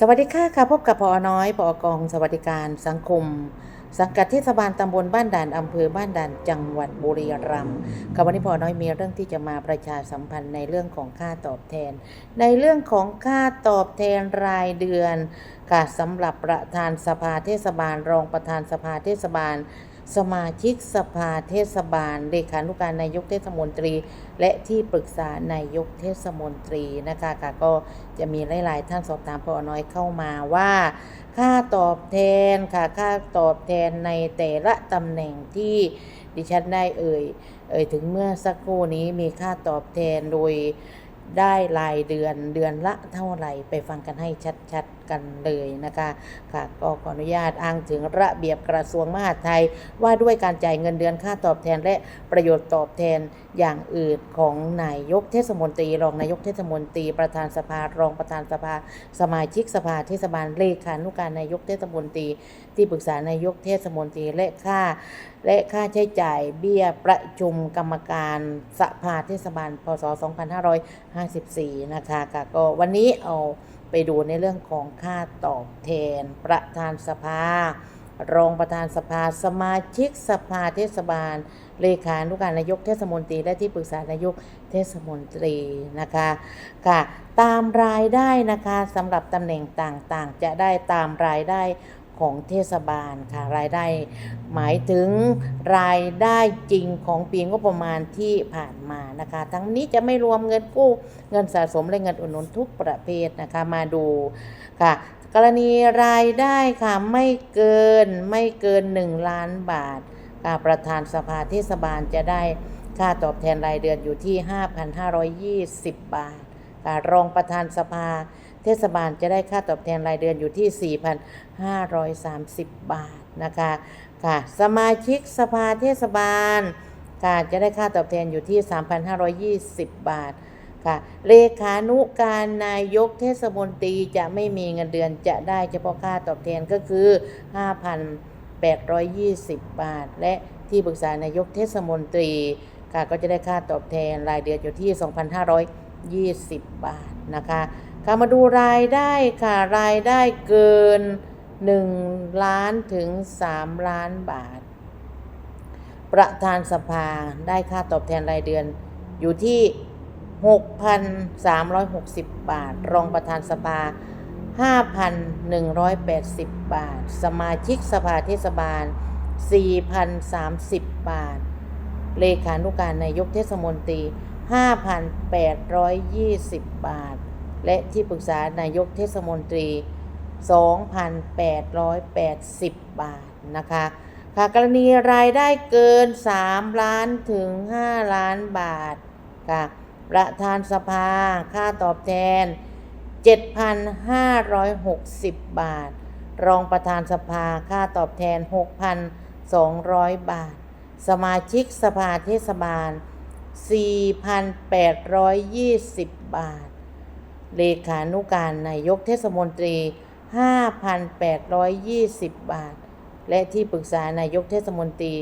สวัสดีค่ะค่ะพบกับพอน้อยพอกองสวัสดิการสังคม สังกัดเทศบาลตำบลบ้านด่านอำเภอบ้านด่านจังหวัดบุรีรัมย์ค่ะวันนี้พอน้อยมีเรื่องที่จะมาประชาสัมพันธ์ในเรื่องของค่าตอบแทน ในเรื่องของค่าตอบแทนรายเดือนค่ะสำหรับประธานสภาเทศบาลรองประธานสภาเทศบาล สมาชิกสภาเทศบาลเลขานุการนายกเทศมนตรี และที่ปรึกษานายกเทศมนตรีนะคะค่ะก็จะมีหลาย ๆ ท่านสอบถามพอน้อยเข้ามาว่า ค่าตอบแทนค่ะค่าตอบแทนในแต่ละตำแหน่งที่ดิฉันได้เอ่ยเอ่ยถึงเมื่อสักครู่นี้มีค่าตอบแทนโดยได้รายเดือนเดือนละเท่าไหร่ไปฟังกันให้ชัด ๆกันเลยนะคะค่ะก็ขออนุญาตอ้างถึงระเบียบกระทรวงมหาดไทย ว่าด้วยการจ่ายเงินเดือนค่าตอบแทนและประโยชน์ตอบแทนอย่างอื่นของนายกเทศมนตรี รองนายกเทศมนตรี ประธานสภารองประธานสภา สมาชิกสภาเทศบาลเลขานุการนายกเทศมนตรี ที่ปรึกษานายกเทศมนตรีและค่า และค่าใช้จ่ายเบี้ยประชุมกรรมการสภาเทศบาลพศ 2554 นะคะค่ะก็วันนี้เอา ดูในเรื่องของค่าตอบแทน ประธานสภารองประธานสภาสมาชิกสภาเทศบาล เลขานุการนายกเทศมนตรี และที่ปรึกษานายกเทศมนตรีนะคะค่ะตามรายได้นะคะสำหรับตำแหน่งต่างๆ จะได้ตามรายได้ ของเทศบาลค่ะรายได้ หมายถึงรายได้จริงของปีงบประมาณที่ผ่านมานะคะ ทั้งนี้จะไม่รวมเงินกู้เงินสะสมและเงินอุดหนุนทุกประเภทนะคะมาดูค่ะกรณีรายได้ค่ะไม่เกินไม่เกิน 1 ล้านบาทค่ะประธานสภาเทศบาลจะได้ค่าตอบแทนรายเดือนอยู่ที่ 5,520 บาทค่ะรองประธานสภา เทศบาลจะได้ค่าตอบแทนรายเดือนอยู่ที่ 4,530 บาทนะคะค่ะ สมาชิกสภาเทศบาลค่ะจะได้ค่าตอบแทนอยู่ที่ 3,520 บาทค่ะเลขานุการนายกเทศมนตรีจะไม่มีเงินเดือนจะได้เฉพาะค่าตอบแทนก็คือ 5,820 บาท และที่ปรึกษานายกเทศมนตรีค่ะก็จะได้ค่าตอบแทนรายเดือนอยู่ที่ 2,520 บาทนะคะ ค่ะมาดูรายได้ค่ะ รายได้เกิน 1 ล้านถึง 3 ล้านบาท ประธานสภาได้ค่าตอบแทนรายเดือนอยู่ที่ 6,360 บาท รองประธานสภา 5,180 บาท สมาชิกสภาเทศบาล 4,030 บาท เลขานุการนายกเทศมนตรี 5,820 บาท และที่ปรึกษานายกเทศมนตรี 2,880 บาทนะคะค่ะกรณีรายได้เกิน 3 ล้านถึง 5 ล้านบาทค่ะประธานสภาค่าตอบแทน 7,560 บาท รองประธานสภาค่าตอบแทน 6,200 บาท สมาชิกสภาเทศบาล 4,820 บาท เลขานุการนายกเทศมนตรี 5,820 บาท และที่ปรึกษานายกเทศมนตรี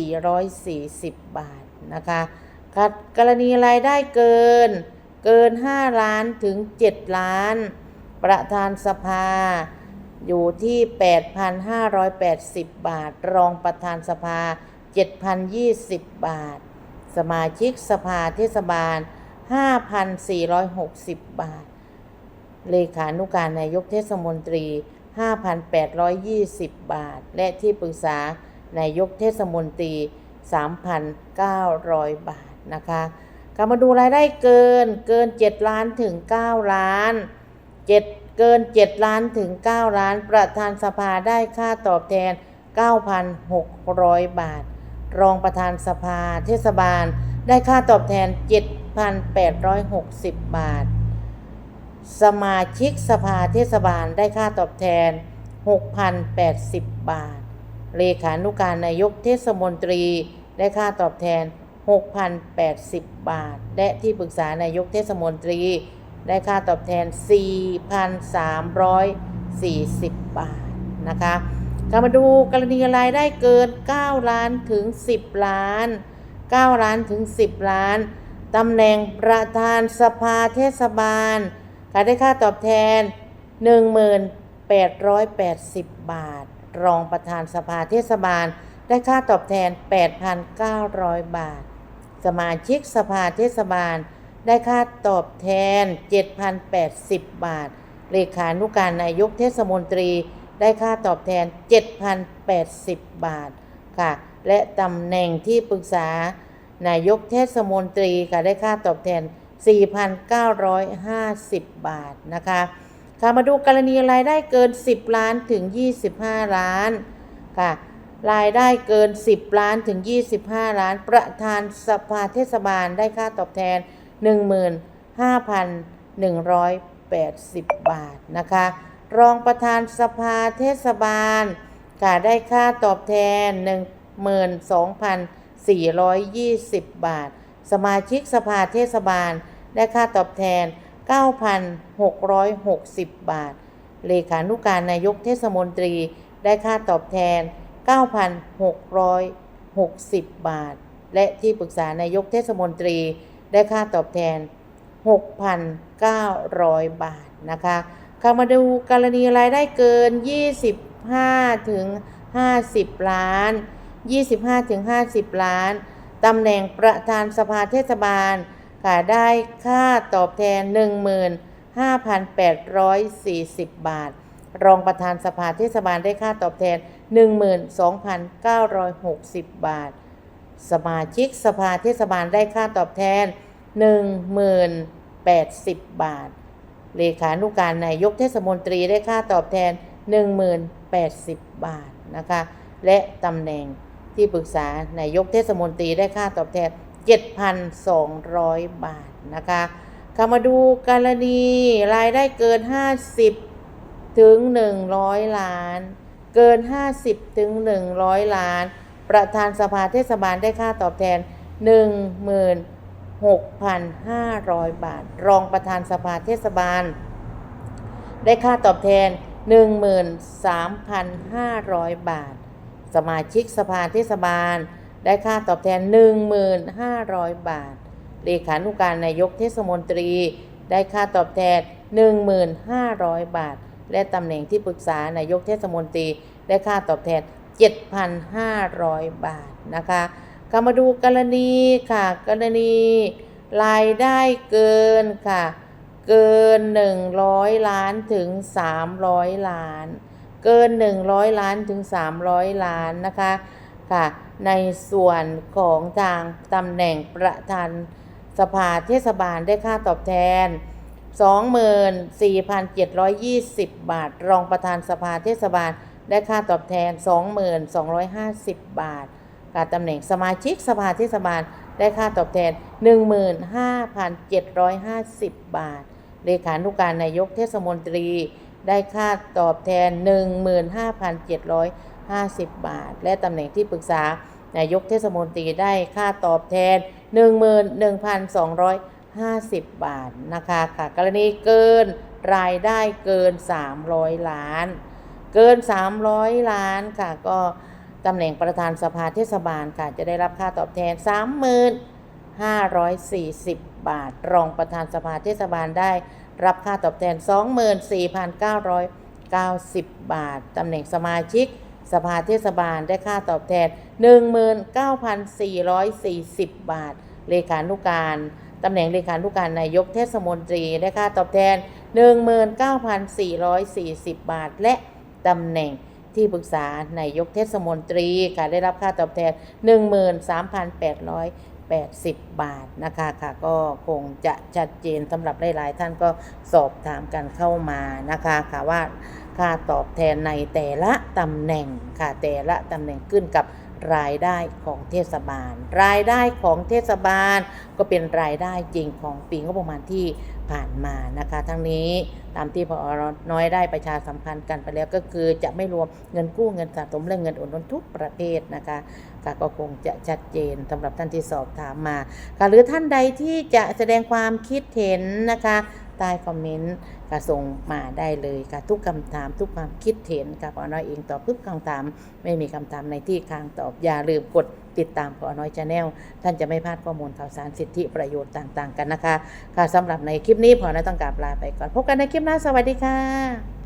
3,440 บาทนะคะกรณีรายได้เกิน เกิน 5 ล้านถึง 7 ล้าน ประธานสภา อยู่ที่ 8,580 บาท รองประธานสภา 7,020 บาท สมาชิกสภาเทศบาล 5,460 บาท เลขานุการนายกเทศมนตรี 5,820 บาท และที่ปรึกษานายกเทศมนตรี 3,900 บาทนะคะกลับมาดูรายได้เกินเกิน 7 ล้านถึง 9 ล้าน 7 เกิน 7 ล้านถึง 9 ล้าน ประธานสภาได้ค่าตอบแทน 9,600 บาท รองประธานสภาเทศบาลได้ค่าตอบแทน 7,860 บาท สมาชิกสภาเทศบาลได้ค่าตอบแทน 6,080 บาท เลขานุการนายกเทศมนตรีได้ค่าตอบแทน 6,080 บาท และที่ปรึกษานายกเทศมนตรีได้ค่าตอบแทน 4,340 บาท นะคะกลับมาดูกรณีรายได้เกิน 9 ล้านถึง 10 ล้าน 9 ล้านถึง 10 ล้าน ตำแหน่งประธานสภาเทศบาลค่ะได้ค่าตอบแทน 1880 บาท รองประธานสภาเทศบาล ได้ค่าตอบแทน 8,900 บาท สมาชิกสภาเทศบาล ได้ค่าตอบแทน 7,080 บาท เลขานุการนายกเทศมนตรี ได้ค่าตอบแทน 7,080 บาท ค่ะ และตำแหน่งที่ปรึกษา นายกเทศมนตรีค่ะได้ค่าตอบแทน 4,950 บาทนะคะค่ะมาดูกรณีรายได้เกิน 10 ล้านถึง 25 ล้านค่ะรายได้เกิน 10 ล้านถึง 25 ล้าน ประธานสภาเทศบาลได้ค่าตอบแทน 15,180 บาทนะคะ รองประธานสภาเทศบาลค่ะได้ค่าตอบแทน 12,000 420 บาท สมาชิกสภาเทศบาล ได้ค่าตอบแทน 9,660 บาท เลขานุการนายกเทศมนตรีได้ค่าตอบแทน 9,660 บาท และที่ปรึกษานายกเทศมนตรีได้ค่าตอบแทน 6,900 บาทนะคะเข้ามาดูกรณีรายได้เกิน 25 ถึง 50 ล้าน 25ถึง50 ล้านตำแหน่งประธานสภาเทศบาลค่ะได้ค่าตอบแทน 15,840 บาท รองประธานสภาเทศบาลได้ค่าตอบแทน 12,960 บาท สมาชิกสภาเทศบาลได้ค่าตอบแทน 10,080 บาท เลขานุการนายกเทศมนตรีได้ค่าตอบแทน 10,080 บาทนะคะ และตำแหน่ง ที่ปรึกษานายกเทศมนตรีได้ค่าตอบแทน 7,200 บาทนะคะเข้ามาดูกรณีรายได้เกิน 50 ถึง 100 ล้าน เกิน 50 ถึง 100 ล้าน ประธานสภาเทศบาลได้ค่าตอบแทน 16,500 บาท รองประธานสภาเทศบาล ได้ค่าตอบแทน 13,500 บาท สมาชิกสภาเทศบาล ได้ค่าตอบแทน 1,500 บาท เลขานุการนายกเทศมนตรี ได้ค่าตอบแทน 1,500 บาท และตำแหน่งที่ปรึกษานายกเทศมนตรี ได้ค่าตอบแทน 7,500 บาทนะคะก็มาดูกรณีค่ะ กรณีรายได้เกินค่ะ เกิน 100 ล้านถึง 300 ล้าน เกิน 100 ล้านถึง 300 ล้านนะคะค่ะในส่วนของทางตำแหน่งประธานสภาเทศบาลได้ค่าตอบแทน 24,720 บาท รองประธานสภาเทศบาลได้ค่าตอบแทน 2,250 บาทการตำแหน่งสมาชิกสภาเทศบาลได้ค่าตอบแทน 15,750 บาท เลขานุการนายกเทศมนตรี ได้ค่าตอบแทน 15,750 บาท และตำแหน่งที่ปรึกษานายกเทศมนตรีได้ค่าตอบแทน 11,250 บาทนะคะค่ะกรณีเกินรายได้เกิน 300 ล้าน เกิน 300 ล้านค่ะก็ตำแหน่งประธานสภาเทศบาลค่ะจะได้รับค่าตอบแทน 3540 บาท รองประธานสภาเทศบาลได้ รับค่าตอบแทน 24,990 บาท ตำแหน่งสมาชิก สภาเทศบาลได้ค่าตอบแทน 19,440 บาท เลขานุการตำแหน่งเลขานุการนายกเทศมนตรีได้ค่าตอบแทน 19,440 บาท และตำแหน่งที่ปรึกษานายกเทศมนตรีค่ะได้รับค่าตอบแทน 80 บาทนะคะค่ะก็คงจะชัดเจนสำหรับหลายๆท่านก็สอบถามกันเข้ามานะคะค่ะว่าค่าตอบแทนในแต่ละตำแหน่งค่ะแต่ละตำแหน่งขึ้นกับ รายได้ของเทศบาล รายได้ของเทศบาล ก็เป็นรายได้จริงของปีงบประมาณที่ผ่านมานะคะ ทั้งนี้ตามที่พอน้อยได้ประชาสัมพันธ์กันไปแล้วก็คือจะไม่รวมเงินกู้เงินสะสมและเงินโอนทุกประเภทนะคะค่ะก็คงจะชัดเจนสำหรับท่านที่สอบถามมาค่ะหรือท่านใดที่จะแสดงความคิดเห็นนะคะ ใต้คอมเมนต์ก็ส่งมาได้เลยค่ะทุกคำถามทุกความคิดเห็นค่ะพอน้อยเองตอบทุกคำถาม ไม่มีคำถามในที่ค้างตอบอย่าลืมกดติดตามพอน้อยชาแนลท่านจะไม่พลาดข้อมูลข่าวสารสิทธิประโยชน์ต่าง ๆ กันนะคะ ค่ะสำหรับในคลิปนี้พอน้อยต้องกราบลาไปก่อนพบกันในคลิปหน้าสวัสดีค่ะ